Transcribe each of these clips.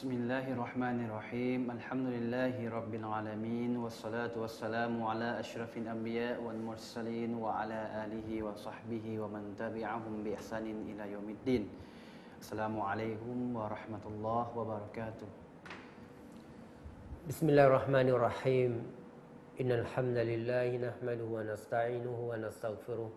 بسم الله الرحمن الرحيم الحمد لله رب العالمين والصلاة والسلام على أشرف الأنبياء والمرسلين وعلى آله وصحبه ومن تبعهم بإحسان إلى يوم الدين السلام عليكم ورحمة الله وبركاته بسم الله الرحمن الرحيم إن الحمد لله نحمده ونستعينه ونستغفره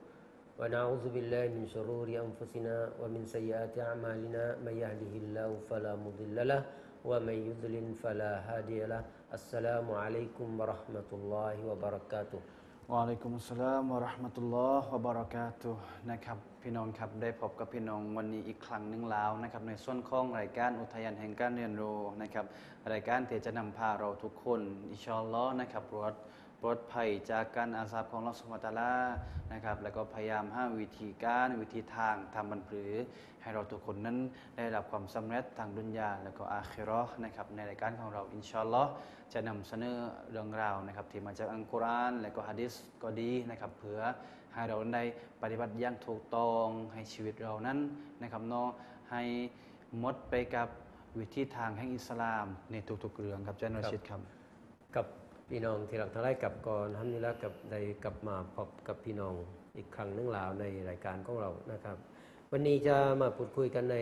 ونعوذ بالله من شرور أنفسنا ومن سيئات أعمالنا من يهده الله فلا مضل له ومن يضلل فلا هادي له السلام عليكم ورحمة الله وبركاته วะอะลัยกุมุสสลามวะเราะห์มะตุลลอฮ์วะบะเราะกาตุฮ์นะครับพี่น้องครับได้พบกับพี่น้องวันนี้อีกครั้งหนึ่งแล้วนะครับในส่วนของรายการอุทยานแห่งการเรียนรู้นะครับรายการที่จะนำพาเราทุกคนอินชาอัลลอฮ์นะครับปลอด ปลอดภัยจากการอาซาบของอัลอสุบฮาตาลานะครับ แล้วก็พยายามหาวิธีการวิธีทางทำมันผือ ให้เราทุกคนนั้นได้รับความสำเร็จทางดุนยาและก็อาคิราะห์นะครับในรายการของเราอินชาอัลลอฮ์จะนำเสนอเรื่องราวนะครับที่มาจากอัลกุรอานและก็ฮะดิษก็ดีนะครับเพื่อให้เราได้ปฏิบัติอย่างถูกต้องให้ชีวิตเรานั้นนะครับเนาะให้หมดไปกับวิธีทางแห่งอิสลามในทุกๆเรื่องครับอาจารย์รชิดครับกับ พี่น้องที่รักทั้งหลายกับก่อนทำนี้แล้วกับได้กลับมาพบกับพี่น้องอีกครั้งหนึงแล้วในรายการของเรานะครับ วันนี้จะมาพูดคุยกันใน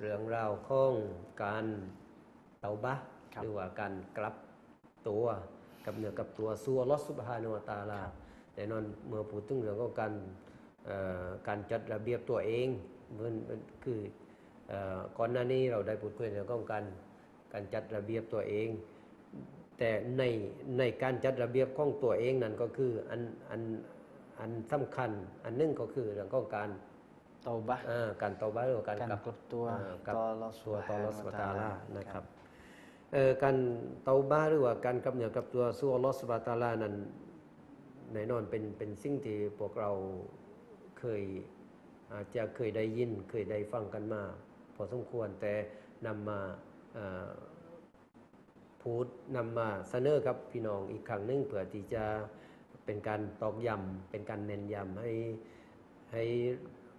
เรื่องราวของการเตาบะห์ครับหรือว่าการกลับตัวกับเนื้อกับตัวสู่อัลลอฮฺสุบฮานะฮูวะตะอาลาแน่นอนเมื่อพูดถึงเรื่องของการเอ่อการจัดระเบียบตัวเองเหมือนเหมือนคือเอ่อก่อนหน้านี้เราได้พูดคุยเรื่องของการการจัดระเบียบตัวเอง แต่ในในการจัดระเบียบของตัวเองนั่นก็คืออันอันอันสำคัญ อันหนึงก็คือเรื่องของการเตาบะห์อ่าการเตาบะห์หรือว่าการการกลับกลับตัวอ่ากับต่ออัลลอฮฺตัวต่ออัลลอฮฺซุสุบบฮาฮานะฮูวะตะอาลานะฮูวะตะอาลานะครับเอ่อการเตาบะห์หรือว่าการกลับเหนือกับตัวสู่อัลลอฮฺสุบฮานะฮูวะตะอาลานั้นแน่นอนเป็นเป็นสิ่งที่พวกเราเคยอาจจะเคยได้ยินเคยได้ฟังกันมา พอสมควรแต่นำมาอ่า พูดนำมาเสนอกับพี่น้องอีกครั้งหนึงเพื่อที่จะเป็นการตอกย้ำเป็นการเน้นย้ำให้ให้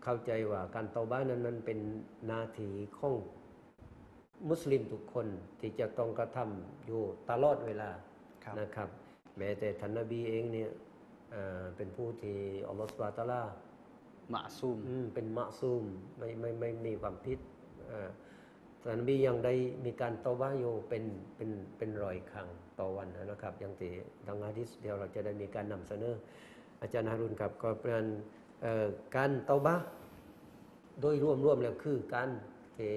เข้าใจว่าการเตาบ้านนั้นนั้นเป็นหนาทีของมุสลิมทุกคนที่จะต้องกระทำอยู่ตลอดเวลาครับนะครับ แม้แต่ท่านนบีเองเนี่ยเอ่อเป็นผู้ที่อัลลอฮฺสุบฮานะฮูวะตะอาลามะซูมอืมเป็นมะซูมไม่ไม่ไม่ไม่มีความผิด อ่าท่านนบียังได้มีการตอบ้าอยู่เป็นเป็นเป็นร้อยครั้งต่อวันนะครับอย่างที่ดังฮะดิษเดียวเราจะได้มีการนำเสนอ อาจารย์ฮารุนครับก็เป็นเอ่อการเตาบ้าโดยรวมรวมแล้วคือการที่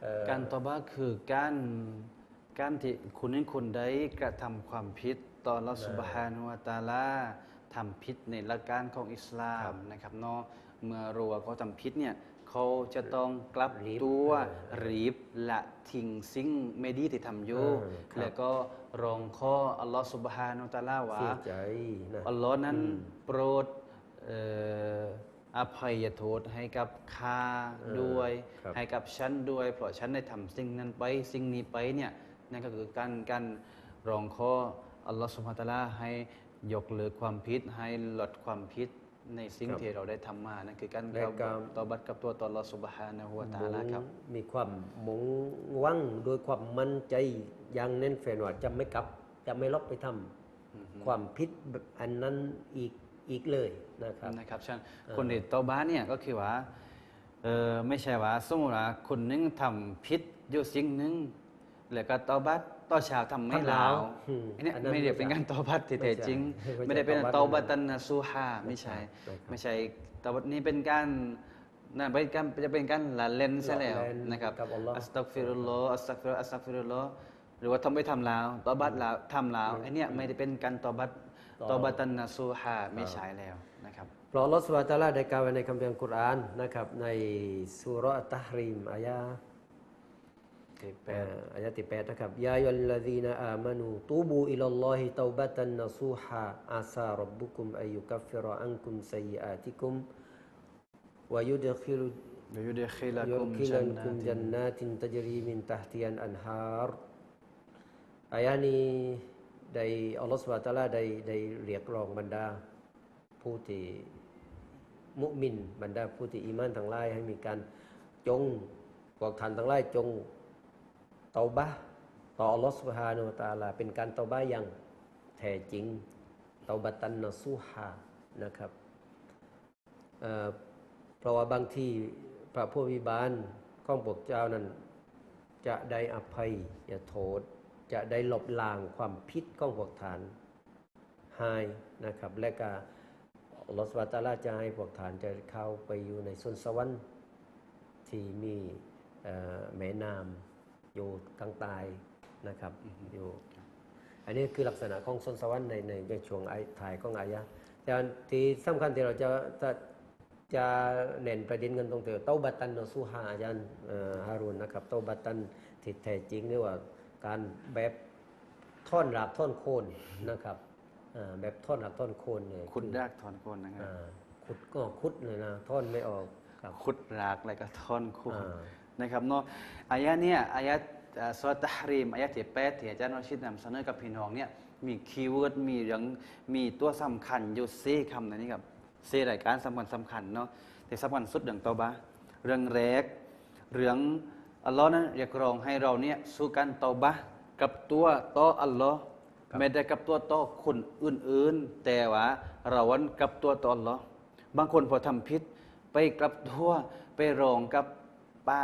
เอ่อการตอบะคือการการที่คุณนั้นคนใดกระทำความผิดต่อรัสุบฮานุวะตาลาทำผิดในหลักการของอิสลามนะครับเนาะเมื่อรู้ว่าเขาทำผิดเนี่ย เขาจะต้องกลับรีบตัวเออรีบละทิ้งสิ่งไม่ดีที่ทำอยู่เออครับแล้วก็ร้องขออัลลอฮฺสุบฮานุวะตาลาว่าเสียใจนะอัลลอฮ์นั้นโปรดเอ่ออภัยโทษให้กับข้าด้วยครับให้กับฉันด้วย เพราะฉันได้ทำสิ่งนั้นไป สิ่งนี้ไปเนี่ยนั่นก็คือการการร้องขออัลลอฮ์สุบฮานะฮูวะตะอาลาให้ยกเลิกความผิดให้ลดความผิด ในสิ่งครับที่เราได้ทำมานั่นคือการและการตอบัตกับตัวตนอัลลอฮ์สุบฮานะฮูวะตะอาลาครับ มีความมุ่งหวังโดยความมั่นใจอย่างแน่นแฟนว่าจะไม่กลับจะไม่ลบไปทำความผิดแบบอันนั้นอีกอีกเลยนะครับนะครับฉะนันคนที่ตอบ้าเนี่ยก็คือว่าเออไม่ใช่ว่าสมมติว่าคนหนึงทำผิดอยู่สิ่งหนึงแล้วก็ตอบัต ต่อเช้าทำไม่ทำลาลาววอืมอันเนี้ยอันนั้นไม่ได้เป็นการตอบัตที่แท้จริง ไม่ไม่ใช่ได้เป็นไม่ใช่ตตออบับัตตันนซูฮาไม่ใช่ไม่ใช่ ไม่ใช่ตอบัตนี้เป็นการนั่นเป็นการจะเป็นการละเล่นซะแล้วละเล่นนะครับกับอัลลอฮ์อัสตักฟิรุลลอฮ์อัสตักฟิรุลอัสตักฟิรุลลอฮ์หรือว่าทำไม่ทำลาวตอบัตลาวทำลาวอันเนี้ยไม่ได้เป็นการตอบัตต่อตอบัตันนซูฮาไม่ใช่แล้วนะครับเพราะอัลลอฮฺสุบฮานะฮูวะตะอาลาได้กล่าวไว้ในคัมภีร์อัลกุรอานนะครับในสุเราะห์อัตตะฮรีมอายะห์ที่ tipet. Uh, ah. ayat tipet nah, kap. Ya yalladzina amanu tubu ilallahi taubatan nasuha asa rabbukum ayyukaffira ankum sayyiatikum wa yudkhilu yudkhilakum jannatin tajri min tahtiyan anhar. Ayat ini dari Allah Subhanahu wa taala dari dari riak rong banda puti มุมินบรรดาผู้ที่อิมานทั้งหลายให้มีการจงพวกท่านทั้งหลายจง เตาบะต่ออัลลอฮฺสุบฮานาอัลตาลา เป็นการเตาบะอย่างแท้จริง เตาบะตันนซูฮานะครับเเพราะว่าบางที่พระผู้วิบาลข้องพวกเจ้านั้น จะได้อภัยอย่าโทษ จะได้หลบล้างความผิดของพวกฐานหายนะครับ และก็ลอสุบฮาตาลาจะให้พวกฐานจะเข้าไปอยู่ในสวนสวรรค์ที่มีแม่น้ำ อยู่กลางใตายนะครับอยู่ อันนี้คือลักษณะของสวนสวรรค์ในในในช่วงไอถ่ายของอายะแต่อันที่สำคัญที่เราจะจะจะเน้นประเด็นกันตรงเตอเต้าบัตันนอซูฮาอาจารย์เอ่อฮารุนนะครับเต้าบัตันที่แท้จริงเรียกว่าการแบบท่อนรากท่อนโคนนะครับอ่าแบบท่อนรากท่อนโคนเลยขุดอรากถอนโคนนะครับอ่าขุดก็ขุดเลยนะท่อนไม่ออกครับขุดรากแล้วก็ถอนโคนอ่า นะครับเนาะอายะเนี่ยอายะเอ่อสุรตะฮรีมอายะที่แปดที่อาจารย์วชิตนำเสนอกับพี่น้องเนี่ยมีคีย์เวิร์ดมีเรื่องมีตัวสำคัญอยู่สี่คำนะนี่ครับสี่รายการสำคัญสำคัญเนาะแต่สำคัญสุดเรื่องตอบะห์เรื่องแรก เรื่องอัลลอฮ์นั้นเรียกร้องให้เราเนี่ยสู้กันตอบะห์กับตัวต่ออัลลอฮ์ไม่ได้กับตัวต่อคนอื่นๆ แต่ว่าเราวันกับตัวต่ออัลลอฮ์บางคนพอทำผิดไปกลับตัวไปรองกับป้า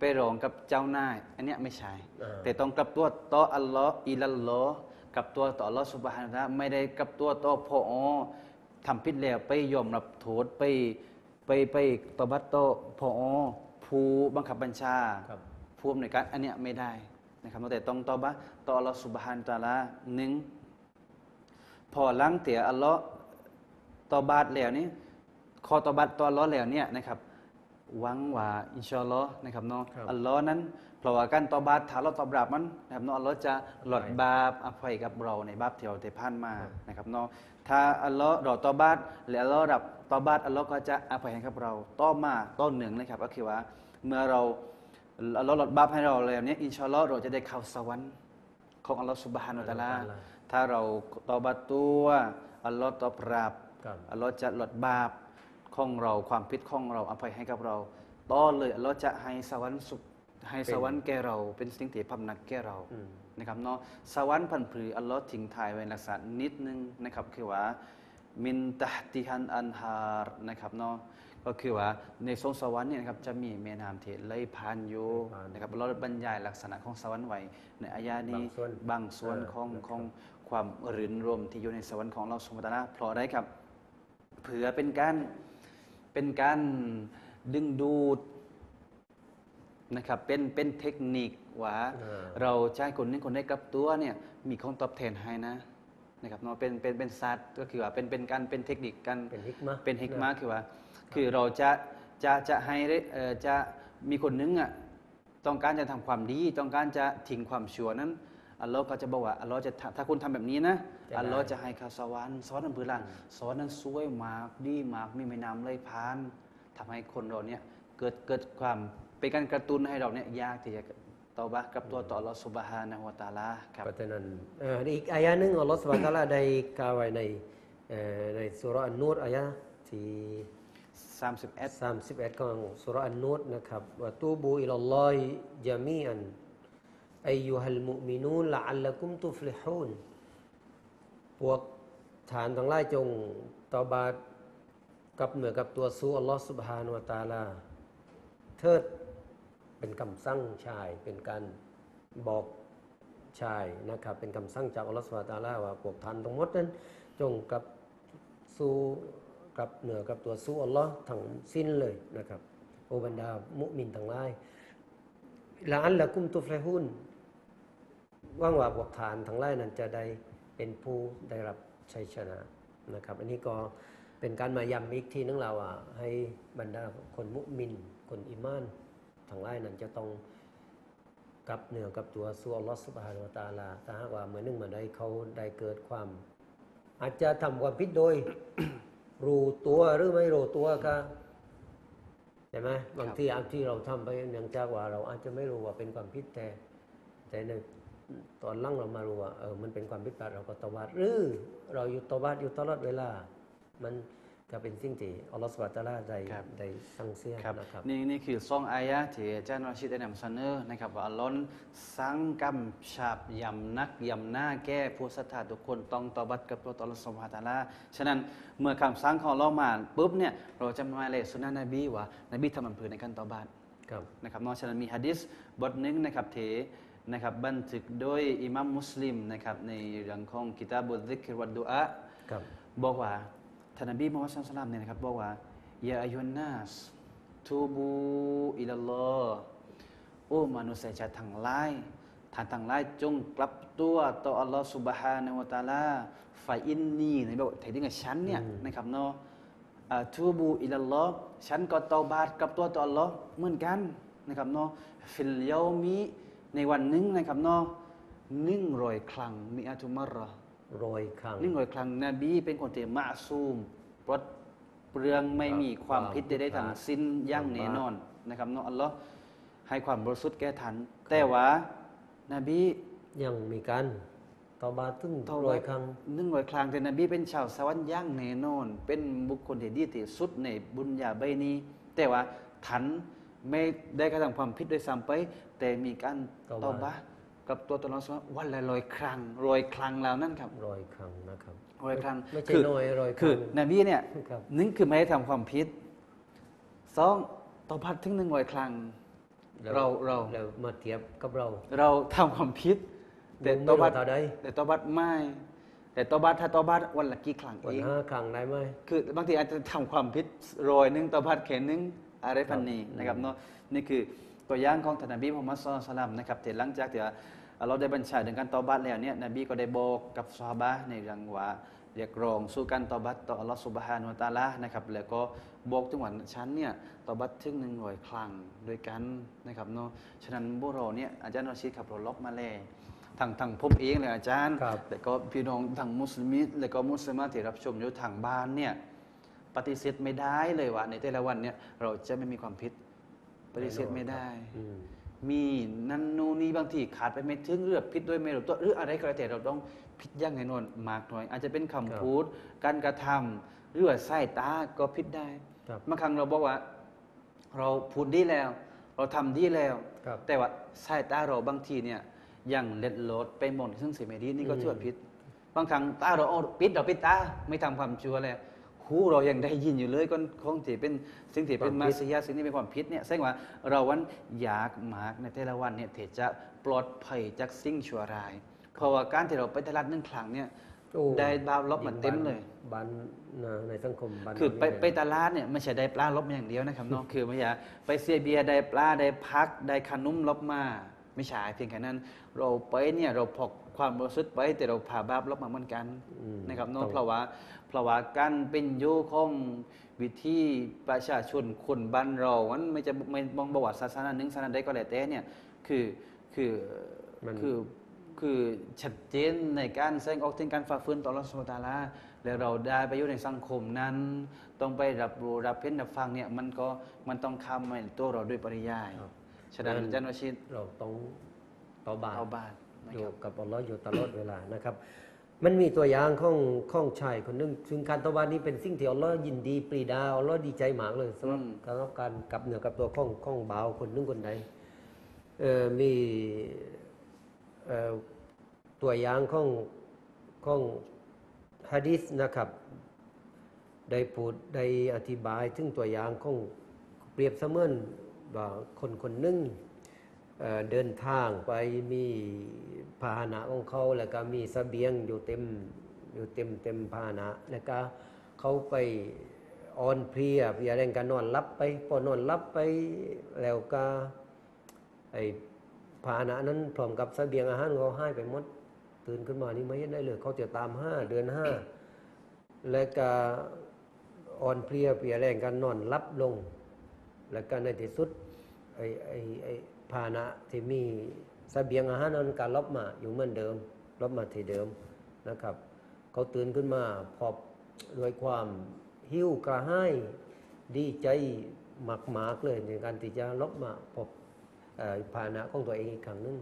ไปรองกับเจ้านาย อันเนี้ยไม่ใช่ อ่า แต่ต้องกลับตัวต่ออัลลอฮ์อิลัลลอฮ์กับตัวต่ออัลลอฮ์สุบฮานะฮูวะตะอาลาไม่ได้กับตัวต่อพอทำผิดแล้วไปยอมรับโทษไปไปไปตบัตโตอพอผู้บังคับบัญชา ครับ ผู้อำนวยการอันเนี้ยไม่ได้นะครับแต่ต้องตอบะห์ต่ออัลลอฮ์สุบฮานะฮูวะตะอาลาหนึ่งพอหลังเตียอัลลอฮ์ตอบาดแล้วนี่คอตอบัตตออัลล้อฮ์แล้วเนี่ยนะครับ หวังว่าอินชาอัลลอฮ์นะครับเนาะครับอัลลอฮ์นั้นเพราะว่าการตอบัตถ้าเราตอบรับมันนะครับเนาะอัลลอฮ์จะหลดบาปอภัยกับเราในบาปที่เราได้ผ่านมานะครับเนาะถ้าอัลลอฮ์เราตอบัตและอัลลอฮ์รับตอบัตอัลลอฮ์ก็จะอภัยให้กับเราต่อมาต้นหนึ่งนะครับก็คือว่าเมื่อเราอัลลอฮ์หลดบาปให้เราแล้วเนี่ยอินชาอัลลอฮ์เราจะได้เข้าสวรรค์ของอัลลอฮ์สุบฮานุตะอาลาถ้าเราตอบัตตัวอัลลอฮ์ตอบรับครับอัลลอฮ์จะลดบาป ของเราความผิดของเราอภัยให้กับเราต่อเลยอัลลอฮ์จะให้สวรรค์สุขให้สวรรค์แก่เราเป็นสิ่งที่พำนักแก่เราอืมนะครับเนาะสวรรค์พันผืออัลลอฮ์ทิ้งท้ายไว้ในลักษณะนิดนึงนะครับคือว่ามินตะติฮันอันฮาร์นะครับเนาะก็คือว่าในสวงสวรรค์เนี่ยนะครับจะมีแม่น้ำที่ไหลผ่านอยู่ไหลผ่านนะครับเราบรรยายลักษณะของสวรรค์ไว้ในอายานี้บางส่วนบางส่วนเออของนะครับของความรื่นรมที่อยู่ในสวรรค์ของเราสมตานะเพราะอะไรครับ เผื่อเป็นการ เป็นการดึงดูดนะครับเป็นเป็นเทคนิคว่าอ่าเราใช้คนนึงคนได้กลับตัวเนี่ยมีของตอบแทนให้นะนะครับเนาะเป็นเป็นเป็นศาสตร์ก็คือว่าเป็นเป็นการเป็นเทคนิคการเป็นฮิกมะเป็นฮิกมานะคือว่า คือเราจะจะจะให้ได้เอ่อจะมีคนนึงอะต้องการจะทำความดี ต้องการจะทิ้งความชั่วนั้น อัลลอฮ์ก็จะบอกว่าอัลลอฮ์จะถ้าถ้าคุณทำแบบนี้นะจะได้อัลลอฮ์จะให้ข้าสวรรค์สวรรค์นั้นพื้นล่างสวรรค์นั้นสวยมากดีมากมีแม่น้ำไหลผ่านทำให้คนเราเนี่ยเกิดเกิดความเป็นการกระตุ้นให้เราเนี่ยยากที่จะตอบะห์กับตัวต่ออัลลอฮ์ซุบฮานะฮูวะตะอาลาครับเพราะฉะนั้นเอ่ออีกอายะหนึงอัลลอฮฺสุบฮานะฮูวะตะอาลาได้กล่าวไว้ในเอ่อในสุราะห์อันนูรอายะที่31 31ของสุราะห์อันนูรนะครับว่าตูบูอิลลอฮิจามีอัน อายุฮัลมุมินูนละอัลลักุมตุฟลิฮูนพวกฐานทั้งหลายจงตอบาดกับเหนือกับตัวสู้อัลลอฮฺสุบฮานะฮูวะตาลา เทิดเป็นคำสั่งชาย เป็นการบอกชายนะครับ เป็นคำสั่งจากอัลลอฮฺสุบฮานะฮูวะตาลาว่าพวกท่านทั้งหมดนั้น จงกับสู่กับเหนือกับตัวสู้อัลลอฮ์ทั้งสิ้นเลยนะครับโอบรรดามุมินทั้งหลายละอันละกุมตุฟลฮุน ว่างว่าพวกฐานทั้งหลายนั้นจะได้เป็นผู้ได้รับชัยชนะนะครับ อันนี้ก็เป็นการมาย้ำอีกทีนึงเราอะให้บรรดาคนมุมิน คนอิมานทั้งหลายนั้นจะต้องกลับเหนือกับตัวสู้อัลลอสุบฮานาอัลตาลาถ้าหากว่าเมื่อหนึ่งเมื่อใดเขาได้เกิดความ อาจจะทำความผิดโดย รู้ตัวหรือไม่รู้ตัวก็ใช่ไหมบางทีอันที่เราทำไปเนื่องจากว่า เราอาจจะไม่รู้ว่าเป็นความผิดแต่แต่ใน ตอนลั่งเรามารู้ว่าเออมันเป็นความผิดพลาดเราก็ตวาดหรือเราอยู่ตวาดอยู่ตลอดเวลา มันก็เป็นสิ่งที่อัลลอฮฺสุบฮานะตาลาได้ได้สั่งเสียนะครับนี่นี่คือซองอายะที่อาจารย์วาชิดได้นำเสนอนะครับว่าอัลลอฮ์สั่งกำชับยำนักยำหน้าแก้ผู้ศรัทธาทุกคนต้องตบัตกับตัวตลอดสมภาตาลาฉะนั้นเมื่อคำสั่งของเรามาปุ๊บเนี่ยเราจะมาเลยสุนนะนบีว่านบีทำมันผืนในการตบัตครับนะครับนอกฉะนั้นมีฮะดิษบทหนึ่งนะครับเท นะครับบันทึกโดยอิมัมมุสลิมนะครับในเรื่องของกิตาบุซิกรวัดดุอะบอกว่าท่านนบีมุฮัมมัดสุลามเนี่ยนะครับบอกว่ายาอายุนนัสทูบูอิลลอฮ์โอ้มนุษยชาติทั้งหลายท่านทั้งหลายจงกลับตัวต่ออัลลอฮ์สุบฮานะวะตาลาฝ่ายอินนีในแบบไทยดิ้งกับฉันเนี่ยนะครับเนาะทูบูอิลลอฮ์ฉันก็ตอบาตกลับตัวต่ออัลลอฮ์เหมือนกันนะครับเนาะฟิลยามี ในวันหนึ่งนะครับเนาะหนึ่งร้อยครั้งมีอาตุมารเราะห์โรยครั้งหนึ่งร้อยครั้งนบีเป็นคนที่มะซูมปลดเปลืองไม่มีความผิดใดๆทั้งสิ้นอย่างแน่นอนนะครับเนาะอัลลอฮ์ให้ความบริสุทธิ์แก่ทัน แต่ว่านบียังมีการตอบาตึงเท่าโรยครั้งหนึ่งร้อยครั้งแต่นบีเป็นชาวสวรรค์อย่างแน่นอน เป็นบุคคลที่ดีที่สุดในบุญญาใบนี้ แต่ว่าทัน ไม่ได้กระทำความผิดโดยซ้ำไป แต่มีการตอบะกับตัวตนเราวันละร้อยครั้งร้อยครั้งแล้วนั่นครับโรยครั้งนะครับ ร้อยครั้งไม่ใช่คือน้อยร้อยคคืรั้องนบีเนี่ยครับหนึ่งคือไม่ได้ทำความผิดสองต่อพัดถึงหนึ่งร้อยครั้ง แล้วเราเรา แล้วมาเทียบกับเราเราทำความผิด แต่ไม่ต่อบัดรู้เท่าใดแต่ต่อบัดไม่ แต่ต่อบัดถ้าต่อบัดวันละกี่ครั้งวันเองห้าครั้งได้ไหมคือบางทีอาจจะทำความผิดรอยหนึ่งต่อบัดแขนหนึ่ง อะไรพันนี้นะครับเนาะนี่คือตัวอย่างของท่านนบีมุฮัมมัดสุลลัลลอฮุอะลัยฮิวะซัลลัมนะครับแต่หลังจากที่เราได้บัญชาถึงการตอบัตแล้วเนี่ยนบีก็ได้บอกกับซอฮาบะห์ในเรื่องว่าเรียกร้องสู่การตอบัตต่ออัลลอฮฺสุบฮานุวะตะอาลานะครับแล้วก็บอกถึงว่าฉันเนี่ยตอบัตถึงหนึ่งร้อยครั้งด้วยกันนะครับเนาะฉะนั้นพวกเราเนี่ยอาจารย์รอชิดขับรถลบมาเลยทางทางผมเองเลยอาจารย์ครับแล้วก็พี่น้องทางมุสลิมแล้วก็มุสลิมาที่รับชมอยู่ทางบ้านเนี่ย ปฏิเสธไม่ได้เลยว่า ในแต่ละวันเนี่ยเราจะไม่มีความผิดปฏิเสธไม่ได้ อืม มีนันนูนนี่บางทีขาดไปไม่ถึงเรือผิดด้วยไม่รู้ตัวหรืออะไรก็แล้วแต่เราต้องผิดอยังไงนวนมากน้อย อาจจะเป็นคำพูด การกระทำหรือว่าสายตาก็ผิดได้ครับ บางครั้งเราบอกว่า เราพูดดีแล้ว เราทำดีแล้ว ครับ แต่ว่าสายตาเราบางทีเนี่ยยังเล็ดลดไปหมดซึ่งสิ่งไม่ดีนี่ก็อืมถือว่าผิดบางครั้งตาเราเอาปิดเราปิดตาไม่ทำความชั่วแล้ว หูเรายังได้ยินอยู่เลยก็คงที่เป็นสิ่งที่เป็นมาเสียสิ่งที่เป็นความผิดเนี่ยแสดงว่าเราวันอยากมากในแต่ละวันเนี่ยที่จะปลอดภัยจากสิ่งชั่วร้าย เพราะว่าการที่เราไปตลาดหนึ่งครั้งเนี่ยโอ้ได้บาปลบมันเต็มเลยบ้านนะในสังคมบ้านคือไปเราไปตลาดเนี่ยไม่ใช่ได้ปลาลบมาอย่างเดียวนะครับเนาะคือไม่ใช่ไปเสียเบียร์ได้ปลาได้พักได้ขนมลบมา ไม่ใช่เพียงแค่นั้น เราไปเนี่ยเราพก ความบริสุทธิ์ไปแต่เราผ่าบาปลบมาเหมือนกันอืมนะครับเนาะต้องเพราะว่าเพราะว่าการเป็นอยู่ของวิธีประชาชนคนบ้านเรามันไม่จะไม่มองบอกว่าศาสนาหนึ่งศาสนาใดก็แล้วแต่เนี่ยคือคือมันคือคือชัดเจนในการแสดงออกถึงการฝ่าฝืนต่อรัสมตาลาแล้วเราได้ไปอยู่ในสังคมนั้น ต้องไปรับรู้รับเห็นรับฟังเนี่ยมันก็มันต้องคำในตัวเราด้วยปริยายครับฉะนั้นอาจารย์วชิตเราต้องต่อบาทเอาบาทนะ อคยู่รับกับอัลลอฮ์อยู่ตลอดเวลานะครับ มันมีตัวอย่างของของชายคนหนึงซึ่งการตอบานี้เป็นสิ่งที่อัลลอฮ์ยินดีปรีดาอัลลอฮ์ดีใจมากเลยสำหรับสำหรับการกลับเหนือกับตัวของของบ่าวคนหนึงคนใดเอ่อมีเอ่อตัวอย่างของของฮะดิษนะครับ ได้พูดได้อธิบายถึงตัวอย่างของเปรียบเสมือนว่าคนคนหนึ่ง เดินทางไปมีพาหนะของเขาแล้วก็มีสเสบียงอยู่เต็มอยู่เต็มเต็มพาหนะแล้วก็เขาไปอ่อนเพลียเพลียแรงกันนอนรับไปพอนอนรับไปแล้วก็ไอ้พาหนะนั้นพร้อมกับสเสบียงอาหารเขาให้ไปหมดตื่นขึ้นมานี่ไม่เห็นได้เลยเขาจะตามห้าเดือนห้าแล้วก็อ่อนเพลียเพลียแรงกันนอนรับลง แล้วก็ในที่สุดไอไอ้ไอ้ พาหนะที่มีเสบียงอาหารนั้นการลบมาอยู่เหมือนเดิมลบมาที่เดิมนะครับ เขาตื่นขึ้นมาพอบด้วยความหิวกระหายดีใจหมากๆเลยในการที่จะลบมาพบเอ่อพาหนะของตัวเองอีกครั้งหนึง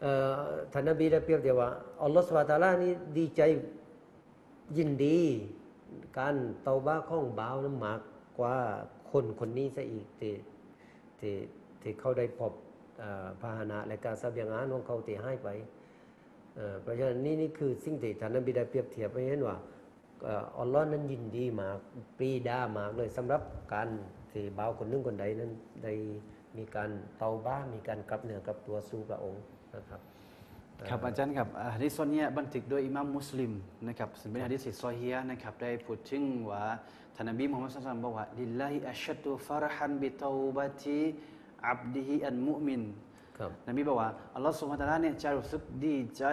เอ่อท่านนบีได้เปรียบเทียบว่าอัลลอฮฺสุบฮาตาลานี่ดีใจยินดี การเตาบ้าข้องบ่าวนั้นมากกว่าคนคนนี้ซะอีกที่ที่ ที่เขาได้พบพาหนะและการทรัพยากของเขาที่ให้ไปเพราะฉะนั้นนี่นี่คือสิ่งที่ท่านนบีได้เปรียบเทียบให้เห็นว่าอัลลอฮ์นั้นยินดีมากปรีดามากเลยสำหรับการที่บ่าวคนหนึงคนใดนั้นได้มีการเตาบ้ามีการกลับเนื้อกลับตัวสู่พระองค์นะครับครับอาจารย์ครับอ่าฮะดิษส่วนเนี้ยบันทึกโดยอิหมัมมุสลิมนะครับซึ่งเป็นฮะดิษที่ซอฮียะนะครับได้พูดถึงว่าท่านนบีมุฮัมมัดศ็อลลัลลอฮุอะลัยฮิวะซัลลัมบอกว่าลิลลาฮิอัชชัตุฟารฮันบิตาบะติ อับดิฮิอันมุมินครับนบีบอกว่าอัลลอฮฺสุบฮานะฮูวะตะอาลาเนี่ยจะรู้สึกดีใจ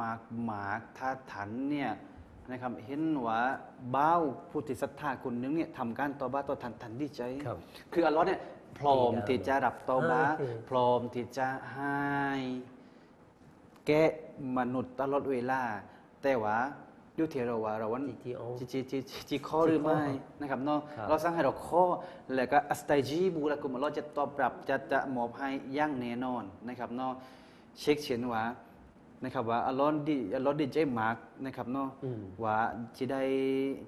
มากมากๆถ้าถันเนี่ยนะครับเห็นว่าบ้าวผู้ที่ศรัทธาคนหนึงเนี่ยทำการตอบ้าต่อทันทันดีใจครับคืออัลลอฮ์เนี่ยพร้อมที่จะรับตอบ้าอ่าโอเคพร้อมที่จะให้แก้มนุษย์ตลอดเวลา แต่ว่าอ ยู่ที่เราว่าเราวันจีจีเอาจีจีจีจีจีข้อหรือไม่นะครับเนาะครับเราสร้างให้เราข้อแล้วก็อัสตัยจีบูละกุมเราจะตอบรับจะจะมอบให้อย่างแน่นอนนะครับเนาะเช็คเขียนว่านะครับว่าอัลลอฮ์ดีอัลลอฮ์ดีใจมากนะครับเนาะอืมว่าจะได้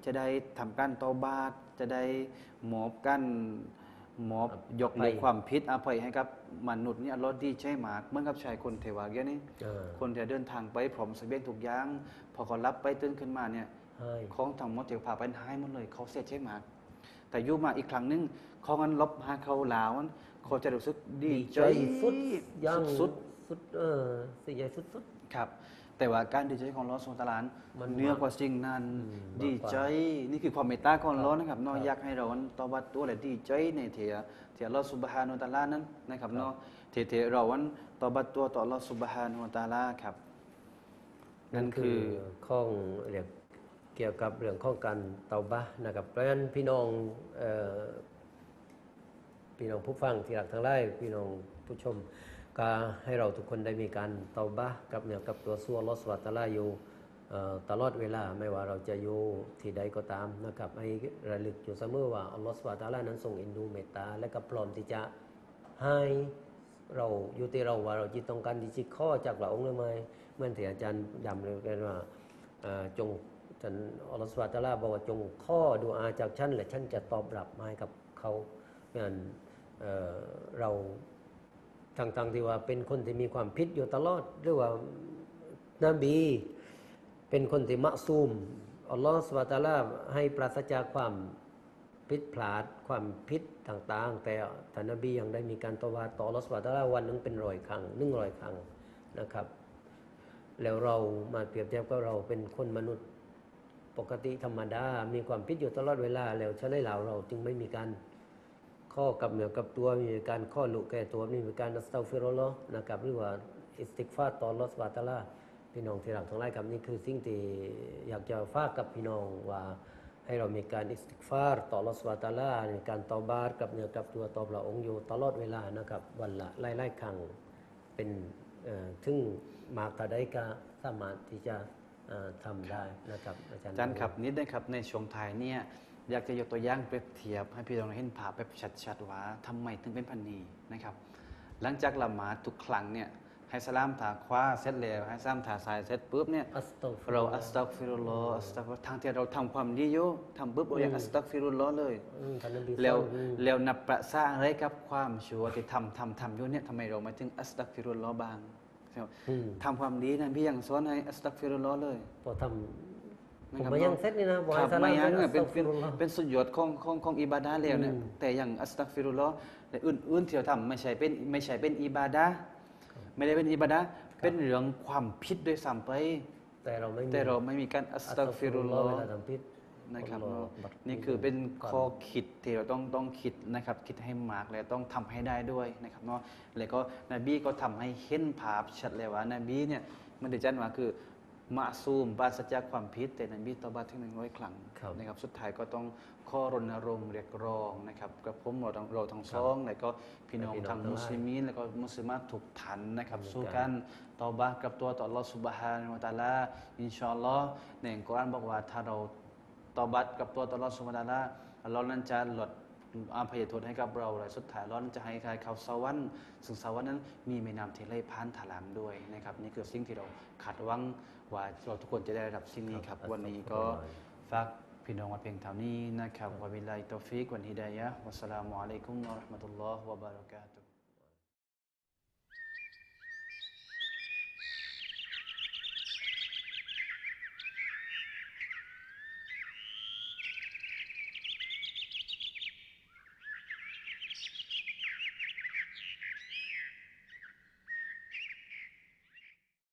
จะได้ทำการตอบาตจะได้มอบกัน มอบยกอภัในยความผิดอภัยให้กับมนุษย์เนี่ยอัลลอฮ์ดีใจมากเหมื่อนกับชายคนเทวาเกี้ยนี่เออ คนที่เดินทางไปพร้อมเสบียงทุกอย่าง พอเขารับไปตื่นขึ้นมาเนี่ย ให้ ของทั้งหมดที่พาไปหายหมดเลย เขาเสียใจมาก แต่อยู่มาอีกครั้งหนึงเขางันลบหาเขาลาวนั้นเขาจะรู้สึกดีใจสุดยังสุดสุดเออสิ่งใหญ่สุดสุดๆครับ แต่ว่าการดีใจของลอสโซตาลานมันเหนือกว่าสิ่งนั้นอืมดีใจนี่คือความเมตตาของลอนะครับเนาะครับอยากให้เราตอบัดตัวและดีใจในเถียเถียลอสุบฮานุตะอาลานั้นนะครับเนาะเถียเถียเราวันตอบัดตัวต่อลอสุบฮานุตะอาลาครับ นั่นคือข้องเรียกเกี่ยวกับเรื่องของการเตาบะนะครับ เพราะฉะนั้นพี่น้องเอ่อพี่น้องผู้ฟังที่รักทั้งหลายพี่น้องผู้ชม ก็ให้เราทุกคนได้มีการเตาบะกับเนื้อกับตัวซัวลอสวาตะลาอยู่ตลอดเวลาไม่ว่าเราจะอยู่ที่ใดก็ตามนะครับให้ระลึกอยู่เสมอว่าอัลลอฮฺสวาตะลานั้นทรงเอ็นดูเมตตา และก็พร้อมที่จะให้เราอยู่ที่เราว่าเราจิตต้องการที่จะข้อจากพระองค์หรือไม่เมื่อที่อาจารย์ย้ำเลยกันว่าจงฉันอัลลอฮฺสวาตะลาบอกว่าจงข้อดูอาจากฉันและฉันจะตอบรับมาให้กับเขาเพราะฉะนั้นเอ่อ เรางๆที่ว่าเป็นคนที่มีความผิดอยู่ตลอด หรือว่านบี เป็นคนที่มะซูมอัลลอฮฺสุบฮาฮูวะตาลาให้ปราศจากความผิดพลาดความผิดต่างๆ แต่ท่านนบียังได้มีการตวาต่ออัลลอฮฺสุบฮาฮูวะตะอาลาวันนึงเป็นร้อยครั้งหนึ่งร้อยครั้งนะครับ แล้วเรามาเปรียบเทียบกับเราเป็นคนมนุษย์ปกติธรรมดา มีความผิดอยู่ตลอดเวลา แล้วฉะนั้นเราเราจึงไม่มีการ ข้อกับเหนือกับตัวมีการข้อหลุแก่ตัวนี่มีการอัสตัฟิรลลอฮ์นะครับหรือว่าอิสติกฟาตออัลอสุบาตาลาพี่น้องที่รักทั้งหลายครับนี่คือสิ่งที่อยากจะฝากกับพี่น้องว่าให้เรามีการอิสติกฟาร์ต่อลอสุบาตาลาในการตอบาดกับเหนือกับตัวต่อพระองค์อยู่ตลอดเวลานะครับวันละไล่ๆครั้งเป็นเอ่อถึงมากกว่าใดก็สามารถที่จะทำได้นะครับอาจารย์อาจารย์ครับนิดนะครับในช่วงท้ายเนี่ย อยากจะยกตัวอย่างเปรียบเทียบ ให้พี่น้องเห็นภาพแบบชัดๆว่าทำไมถึงเป็นพันนีนะครับ หลังจากละหมาดทุกครั้งเนี่ยให้สลามถาขวาเสร็จแล้วให้สลามถาซ้ายเสร็จปุ๊บเนี่ยอัสตัฆฟิรุลลอฮ์เราอัสตักฟิรุลลอฮ์อัสตักฟิรุลลอฮ์ทางที่เราทำความดีอยู่ทำปุ๊บเรายังอัสตักฟิรุลลอฮ์เลยอืมท่านนบีแล้วสอนอืมแล้วนับประสร้างอะไรกับความชั่วที่ทำทำทำอยู่เนี่ยทำไมเราไม่ถึงอัสตักฟิรุลลอฮ์บ้างใช่ไหมอืมทำความดีนะพี่ยังสอนให้อัสตักฟิรุลลอฮ์เลยพอทำ ผนะมครับมายังเซตนี่นะบอกครัให้บสลาไม่มยังเป็นเนี่ยเป็นอัสตัฆฟิรุลลอฮ์เป็นสุดยอดของของของอิบาดะห์แล้วเนี่ยอืมแต่อย่างอัสตักฟิรุลลอฮ์และอื่นๆที่เราทำไม่ใช่เป็นไม่ใช่เป็นอิบาดะห์ไม่ได้เป็นอิบาดะห์เป็นเรื่องความผิดด้วยซ้ำไป แต่เราไม่มีแต่เราไม่มีการอัสตักฟิรุลลอฮ์ เวลาทำผิดนะครับอัลลอฮ์เนาะบัดนี่คือเป็นก่อนข้อคิดที่เราต้องต้องคิดนะครับ คิดให้มากและต้องทำให้ได้ด้วยนะครับเนาะแล้วก็นบีก็ทำให้เห็นภาพชัดเลยว่านบีเนี่ยมันได้จัดว่าคือ มาซูมปราศจากความผิดแต่นบีตอบัตถึงหนึ่งร้อยครั้งครับนะครับสุดท้ายก็ต้องข้อรณรงค์เรียกร้องนะครับกับผมเราทั้งเราทั้งสองแล้วก็พี่น้องพี่น้องทางทั้งหลายมุสลิมีนแล้วก็มุสลิมาทุกท่านนะครับเหมือนกันสู้กันตอบะห์กับตัวต่อ Allah Subhanahu wa Taala อินชาอัลลอฮ์ในอัลกุรอานบอกว่าถ้าเราตอบัตกับตัวตลอดสุมาตาลาเรานั้นจะลด อาภัยโทษให้กับเราและสุดท้ายเรานั้นจะให้ใครเขาสวรรค์ซึ่งสวรรค์นั้นมีแม่น้ำที่ไหลผ่านถลามด้วยนะครับนี่คือสิ่งที่เราคาดหวังว่าเราทุกคนจะได้รับสิ่งนี้ครับครับวันนี้ก็ฝากพพี่น้องมาเพียงเท่านี้นะครับวะบิลลาฮิตตอฟิกวันฮิดายะฮ์วัสสลามุอะลัยกุมวะเราะห์มะตุลลอฮ์วะบะเราะกาตุฮ์